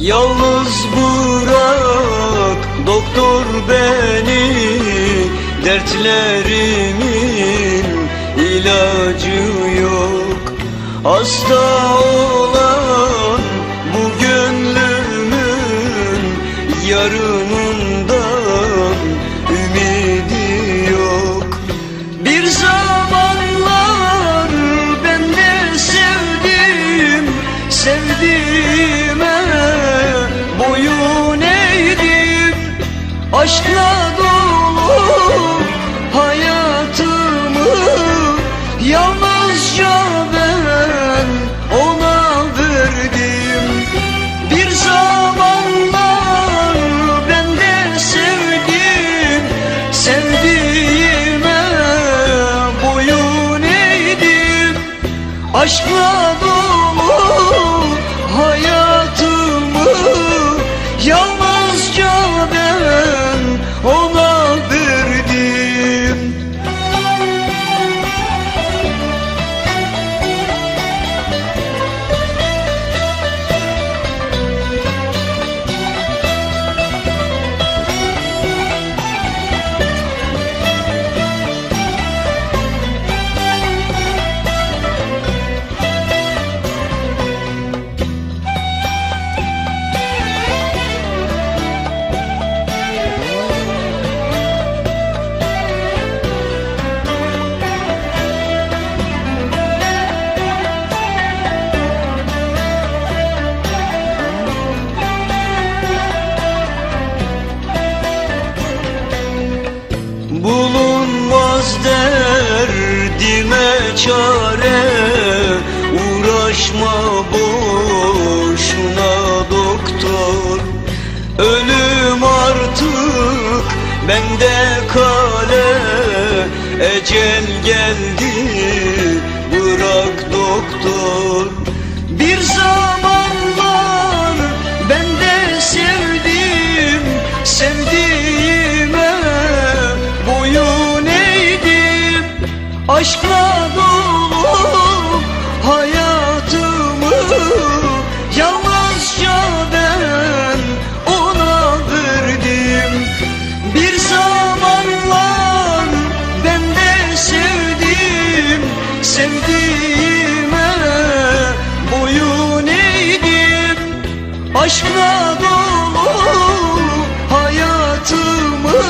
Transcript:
Yalnız bırak doktor beni Dertlerimin ilacı yok. Hasta olan bu gönlümün Yarınından ümidi yok. Bir zamanlar ben de sevdim Sevdiğime boyun eğdim Aşkla dolu hayatımı. Yalnızca ben ona verdim. Bir zamanlar ben de sevdim Sevdiğime boyun eğdim. Aşkla dolu Bulunmaz derdime çare. Uğraşma boşuna doktor. Ölüm artık bende kale. Ecel geldi aşkla dolu hayatımı yalnızca ben ona verdim. Bir zamanlar ben de sevdim sevdiğime boyun eğdim. Aşkla dolu hayatımı